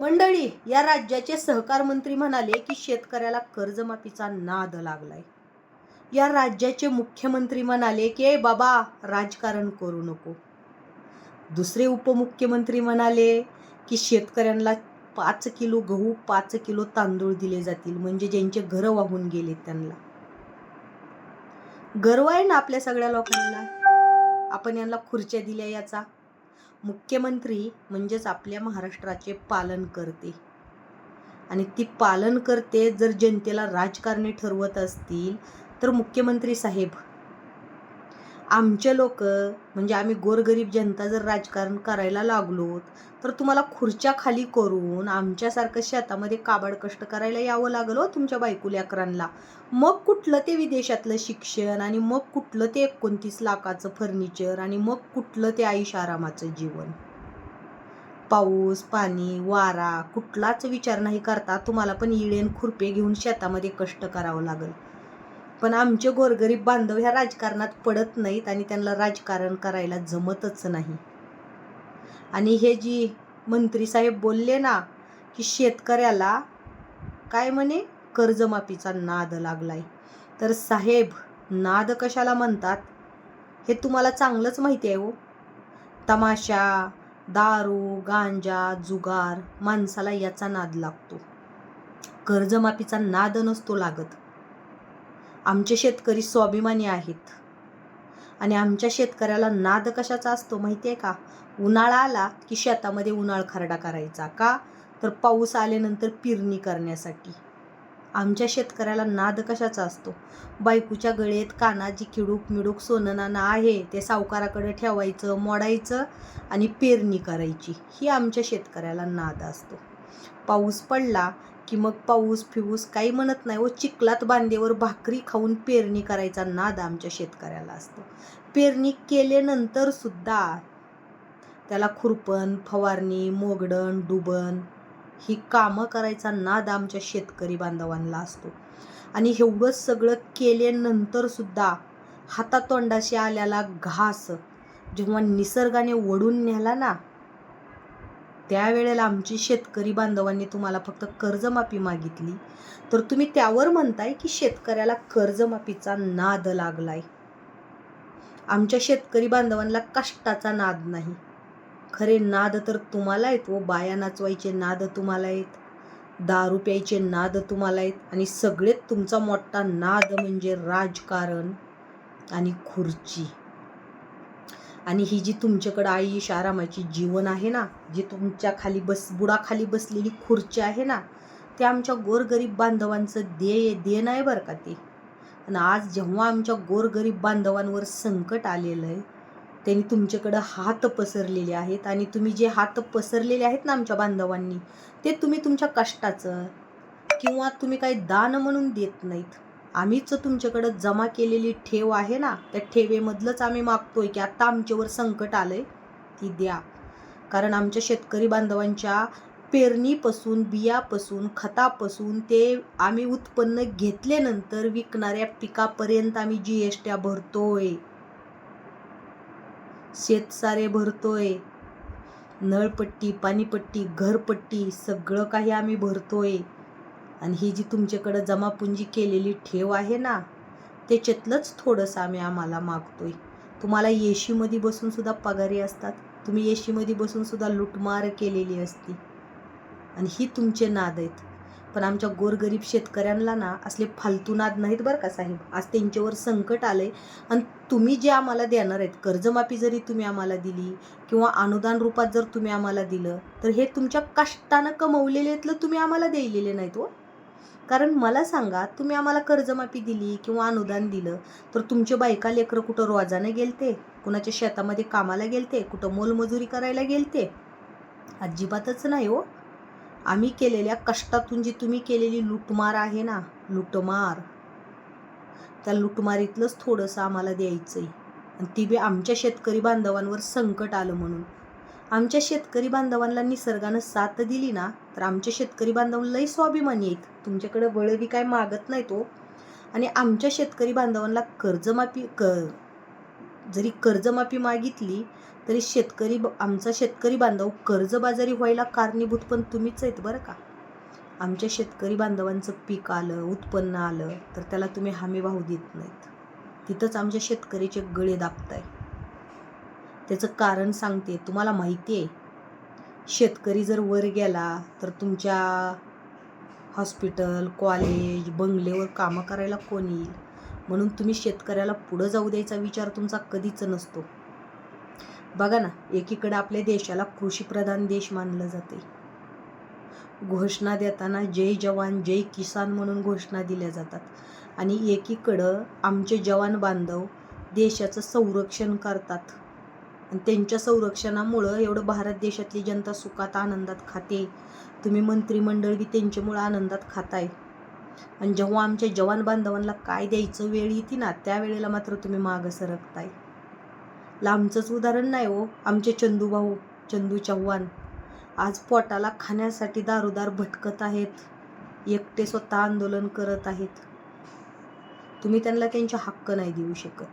मंडळी या राज्याचे सहकार मंत्री म्हणाले की शेतकऱ्याला कर्जमाफीचा नाद लागलाय. या राज्याचे मुख्यमंत्री म्हणाले की "ए बाबा राजकारण करू नको. दुसरे उपमुख्यमंत्री म्हणाले की शेतकऱ्यांना पाच किलो गहू पाच किलो तांदूळ दिले जातील म्हणजे ज्यांचे घरं वाहून गेले त्यांना. गर्व आहे ना आपल्या सगळ्या लोकांना? आपण यांना खुर्च्या दिल्या याचा? मुख्यमंत्री म्हणजेच आपल्या महाराष्ट्राचे पालन करते. आणि ती पालन करते जर जनतेला राजकारणी ठरवत असतील तर मुख्यमंत्री साहेब आमचे लोक म्हणजे आम्ही गोरगरीब जनता जर राजकारण करायला लागलो तर तुम्हाला खुर्च्या खाली करून आमच्यासारखं शेतामध्ये काबाड कष्ट करायला यावं लागलं हो तुमच्या बायकुल्याकरांना मग कुठलं ते विदेशातलं शिक्षण आणि मग कुठलं ते एकोणतीस लाखाचं फर्निचर आणि मग कुठलं ते आयुष आरामाचं जीवन? पाऊस पाणी वारा कुठलाच विचार नाही करता तुम्हाला पण इळेन खुरपे घेऊन शेतामध्ये कष्ट करावं लागेल. पण आमचे गोरगरीब बांधव ह्या राजकारणात पडत नाहीत आणि त्यांना राजकारण करायला जमतच नाही. आणि हे जी मंत्री साहेब बोलले ना की शेतकऱ्याला काय म्हणे? कर्जमाफीचा नाद लागलाय. तर साहेब नाद कशाला म्हणतात? हे तुम्हाला चांगलंच माहिती आहे हो. तमाशा दारू गांजा जुगार माणसाला याचा नाद लागतो. कर्जमाफीचा नाद नसतो लागत. आमचे शेतकरी स्वाभिमानी आहेत. आणि आमच्या शेतकऱ्याला नाद कशाचा असतो माहिती आहे का? उन्हाळा आला की शेतामध्ये उन्हाळ खरडा करायचा का? तर पाऊस आल्यानंतर पेरणी करण्यासाठी. आमच्या शेतकऱ्याला नाद कशाचा असतो? बायकोच्या गळेत कानाची खिडूक मिडूक सोनं आहे ते सावकाराकडे ठेवायचं मोडायचं आणि पेरणी करायची. ही आमच्या शेतकऱ्याला नाद असतो. पाऊस पडला की मग पाऊस फिऊस काही म्हणत नाही. व चिखलात बांधेवर भाकरी खाऊन पेरणी करायचा नाद आमच्या शेतकऱ्याला असतो. पेरणी केल्यानंतर सुद्धा त्याला खुरपण फवारणी मोगडण डुबण ही कामं करायचा नाद आमच्या शेतकरी बांधवांना असतो. आणि एवढं सगळं केल्यानंतर सुद्धा हातातोंडाशी आल्याला घास जेव्हा निसर्गाने ओढून न्याला ना त्यावेळेला आमची शेतकरी बांधवांनी तुम्हाला फक्त कर्जमाफी मागितली. तर तुम्ही त्यावर म्हणताय की शेतकऱ्याला कर्जमाफीचा नाद लागलाय. आमच्या शेतकरी बांधवांना कष्टाचा नाद नाही. खरे नाद तर तुम्हाला आहेत व बाया नाचवायचे नाद तुम्हाला आहेत. दारू प्यायचे नाद तुम्हाला आहेत. आणि सगळेत तुमचा मोठा नाद म्हणजे राजकारण आणि खुर्ची. आणि ही जी तुमच्याकडं आयुष आरामाची जीवन आहे ना जी तुमच्या खाली बस बुडाखाली बसलेली खुर्ची आहे ना ते आमच्या गोरगरीब बांधवांचं देय देण आहे बरं का ते. आणि आज जेव्हा आमच्या गोरगरीब बांधवांवर संकट आलेलं आहे त्यांनी तुमच्याकडं हात पसरलेले आहेत आणि तुम्ही जे हात पसरलेले आहेत ना आमच्या बांधवांनी ते तुम्ही तुमच्या कष्टाचं किंवा तुम्ही काही दान म्हणून देत नाहीत. आम्हीच तुमच्याकडं जमा केलेली ठेव आहे ना त्या ठेवेमधलंच आम्ही मागतोय की आत्ता आमच्यावर संकट आलंय ती द्या. कारण आमच्या शेतकरी बांधवांच्या पेरणीपासून बियापासून खतापासून ते आम्ही उत्पन्न घेतल्यानंतर विकणाऱ्या पिकापर्यंत आम्ही जी एस ट्या भरतोय. शेतसारे भरतोय. नळपट्टी पाणीपट्टी घरपट्टी सगळं काही आम्ही भरतोय. आणि ही जी तुमच्याकडं जमापुंजी केलेली ठेव आहे ना त्याच्यातलंच थोडंसं आम्ही आम्हाला मागतोय. तुम्हाला येशीमध्ये बसूनसुद्धा पगारी असतात. तुम्ही येशीमध्ये बसूनसुद्धा लुटमार केलेली असती. आणि ही तुमचे नाद आहेत. पण आमच्या गोरगरीब शेतकऱ्यांना ना असले फालतू नाद नाहीत बरं का साहेब. आज त्यांच्यावर संकट आलं आहे आणि तुम्ही जे आम्हाला देणार आहेत कर्जमाफी जरी तुम्ही आम्हाला दिली किंवा अनुदान रूपात जर तुम्ही आम्हाला दिलं तर हे तुमच्या कष्टानं कमवलेल्यातलं तुम्ही आम्हाला द्यायलेले नाहीत हो. कारण मला सांगा तुम्ही आम्हाला कर्जमाफी दिली किंवा अनुदान दिलं तर तुमचे बायका लेकरं कुठं रोजानं गेलते? कुणाच्या शेतामध्ये कामाला गेलते? कुठं मोलमजुरी करायला गेलते? अजिबातच नाही हो. आम्ही केलेल्या कष्टातून जी तुम्ही केलेली लुटमार आहे ना लुटमार त्या लुटमारीतलंच थोडंसं आम्हाला द्यायचं आहे आणि ती बी आमच्या शेतकरी बांधवांवर संकट आलं म्हणून. आमच्या शेतकरी बांधवांना निसर्गानं साथ दिली ना तर आमच्या शेतकरी बांधव लय स्वाभिमानी आहेत. तुमच्याकडे वळवी काय मागत नाही तो हो. आणि आमच्या शेतकरी बांधवांना कर्जमाफी क जरी कर्जमाफी मागितली तरी शेतकरी ब- आमचा शेतकरी बांधव कर्जबाजारी व्हायला कारणीभूत पण तुम्हीच आहेत बरं का. आमच्या शेतकरी बांधवांचं पीक आलं उत्पन्न आलं तर त्याला तुम्ही हमी भाव देत नाहीत. तिथंच आमच्या शेतकरीचे गळे दाबताय. त्याचं कारण सांगते तुम्हाला माहिती आहे. शेतकरी जर वर गेला तर तुमच्या हॉस्पिटल कॉलेज बंगलेवर कामं करायला कोण येईल? म्हणून तुम्ही शेतकऱ्याला पुढं जाऊ द्यायचा विचार तुमचा कधीच नसतो. बघा ना एकीकडे आपल्या देशाला कृषीप्रधान देश मानलं जाते. घोषणा देताना जय जवान जय किसान म्हणून घोषणा दिल्या जातात. आणि एकीकडं आमचे जवान बांधव देशाचं संरक्षण करतात. आणि त्यांच्या संरक्षणामुळं एवढं भारत देशातली जनता सुखात आनंदात खाते. तुम्ही मंत्रिमंडळ बी त्यांच्यामुळं आनंदात खाताय. आणि जेव्हा आमच्या जवान बांधवांना काय द्यायचं वेळ येते ना त्यावेळेला मात्र तुम्ही मागं सरकताय. लांबचंच उदाहरण नाही हो आमचे चंदू भाऊ चंदू चव्हाण. आज पोटाला खाण्यासाठी दारोदार भटकत आहेत. एकटे स्वतः आंदोलन करत आहेत. तुम्ही त्यांना त्यांचे हक्क नाही देऊ शकत.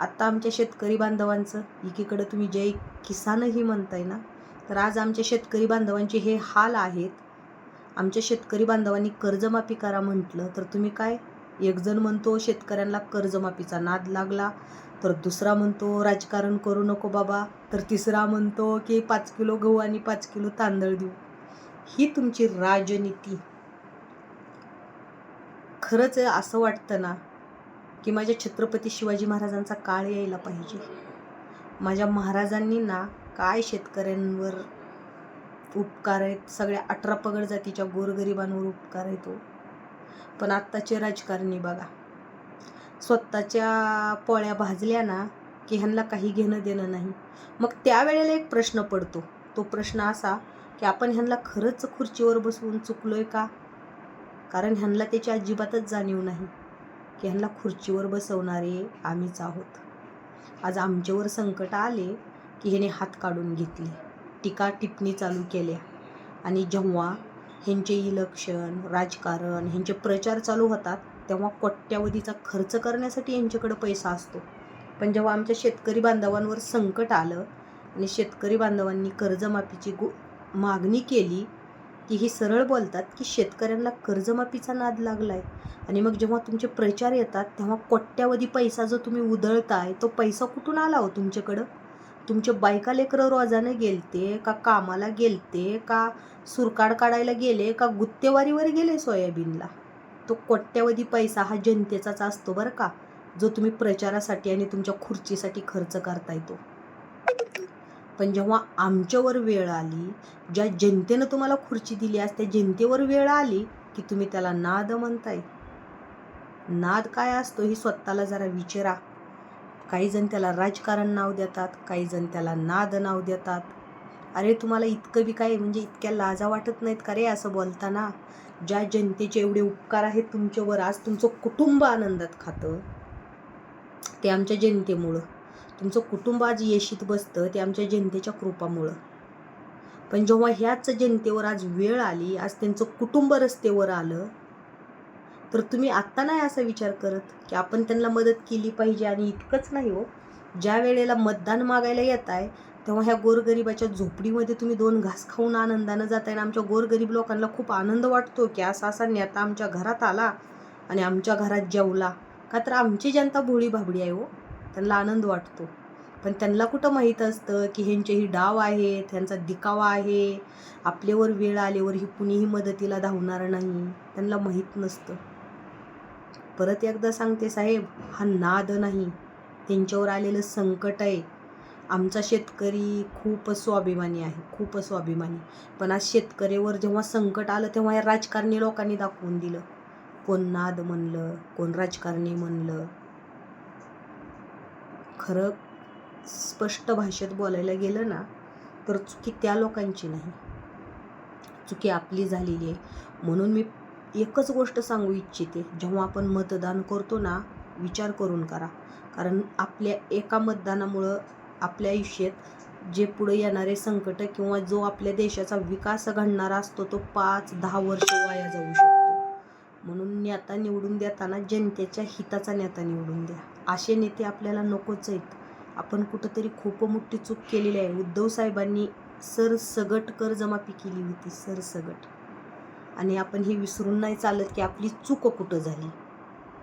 आत्ता आमच्या शेतकरी बांधवांचं एकीकडं तुम्ही जय किसानही म्हणताय ना तर आज आमच्या शेतकरी बांधवांचे हे हाल आहेत. आमच्या शेतकरी बांधवांनी कर्जमाफी करा म्हटलं तर तुम्ही काय? एकजण म्हणतो शेतकऱ्यांना कर्जमाफीचा नाद लागला तर दुसरा म्हणतो राजकारण करू नको बाबा तर तिसरा म्हणतो की पाच किलो गहू आणि पाच किलो तांदळ देऊ. ही तुमची राजनीती. खरंच असं वाटतं ना की माझ्या छत्रपती शिवाजी महाराजांचा काळ यायला पाहिजे. माझ्या महाराजांनी ना काय शेतकऱ्यांवर उपकार आहेत सगळ्या अठरा पगड जातीच्या गोरगरिबांवर उपकार येतो हो. पण आत्ताचे राजकारणी बघा. स्वतःच्या पोळ्या भाजल्या ना की ह्यांना काही घेणं देणं नाही. मग त्यावेळेला एक प्रश्न पडतो. तो प्रश्न असा की आपण ह्यांना खरंच खुर्चीवर बसवून चुकलोय का? कारण ह्यांना त्याची अजिबातच जाणीव नाही. की ह्यांना खुर्चीवर बसवणारे आम्हीच आहोत. आज आमच्यावर संकट आले की ह्याने हात काढून घेतले. टीका टिप्पणी चालू केल्या. आणि जेव्हा ह्यांचे इलेक्शन राजकारण ह्यांचे प्रचार चालू होतात तेव्हा कोट्यावधीचा खर्च करण्यासाठी यांच्याकडे पैसा असतो. पण जेव्हा आमच्या शेतकरी बांधवांवर संकट आलं आणि शेतकरी बांधवांनी कर्जमाफीची गो मागणी केली की ही सरळ बोलतात की शेतकऱ्यांना कर्जमाफीचा नाद लागला आहे आणि मग जेव्हा तुमचे प्रचार येतात तेव्हा कोट्यावधी पैसा जो तुम्ही उधळताय तो पैसा कुठून आला हो तुमच्याकडं? तुमचे बायका लेकरं रोजाने गेलते का कामाला गेलते का सुरकाड काढायला गेले का गुत्तेवारीवर गेले सोयाबीनला? तो कोट्यावधी पैसा हा जनतेचाच असतो बरं का जो तुम्ही प्रचारासाठी आणि तुमच्या खुर्चीसाठी खर्च करताय तो. पण जेव्हा आमच्यावर वेळ आली ज्या जनतेनं तुम्हाला खुर्ची दिली आज त्या जनतेवर वेळ आली की तुम्ही त्याला नाद म्हणताय. नाद काय असतो ही स्वतःला जरा विचारा. काही जण त्याला राजकारण नाव देतात काही जण त्याला नाद नाव देतात. अरे तुम्हाला इतकं बी काय म्हणजे इतक्या लाजा वाटत नाहीत का रे असं बोलताना? ज्या जनतेचे एवढे उपकार आहेत तुमच्यावर आज तुमचं कुटुंब आनंदात खातं ते आमच्या जनतेमुळं. तुमचं कुटुंब आज येशीत बसतं ते आमच्या जनतेच्या कृपामुळं. पण जेव्हा ह्याच जनतेवर आज वेळ आली आज त्यांचं कुटुंब रस्तेवर आलं तर तुम्ही आत्ता नाही असा विचार करत की आपण त्यांना मदत केली पाहिजे आणि इतकंच नाही हो. ज्या वेळेला मतदान मागायला येत आहे तेव्हा ह्या गोरगरिबाच्या झोपडीमध्ये तुम्ही दोन घास खाऊन आनंदानं जाताय आणि आमच्या गोरगरीब लोकांना खूप आनंद वाटतो की असा असा नेता आमच्या घरात आला आणि आमच्या घरात जेवला. का तर आमची जनता भोळी भाबडी आहे हो. त्यांना आनंद वाटतो. पण त्यांना कुठं माहीत असतं की ह्यांचे ही डाव आहेत ह्यांचा दिकावा आहे आपल्यावर वेळ आल्यावर ही कुणीही मदतीला धावणार नाही त्यांना माहीत नसतं. परत एकदा सांगते साहेब हा नाद नाही. त्यांच्यावर आलेलं संकट आहे. आमचा शेतकरी खूप स्वाभिमानी आहे खूप स्वाभिमानी. पण आज शेतकऱ्यावर जेव्हा संकट आलं तेव्हा या राजकारणी लोकांनी दाखवून दिलं. कोण नाद म्हणलं कोण राजकारणी म्हणलं खरं स्पष्ट भाषेत बोलायला गेलं ना तर चुकी त्या लोकांची नाही. चुकी आपली झालेली आहे. म्हणून मी एकच गोष्ट सांगू इच्छिते जेव्हा आपण मतदान करतो ना विचार करून करा. कारण आपल्या एका मतदानामुळं आपल्या आयुष्यात जे पुढे येणारे संकट किंवा जो आपल्या देशाचा विकास घडणारा असतो तो पाच दहा वर्ष वाया जाऊ शकतो. म्हणून नेता निवडून देताना जनतेच्या हिताचा नेता निवडून द्या. असे नेते आपल्याला नकोच आहेत. आपण कुठंतरी खूप मोठी चूक केलेली आहे. उद्धव साहेबांनी सरसगट कर्जमाफी केली होती. सरसगट. आणि आपण हे विसरून नाही चालत की आपली चूक कुठं झाली?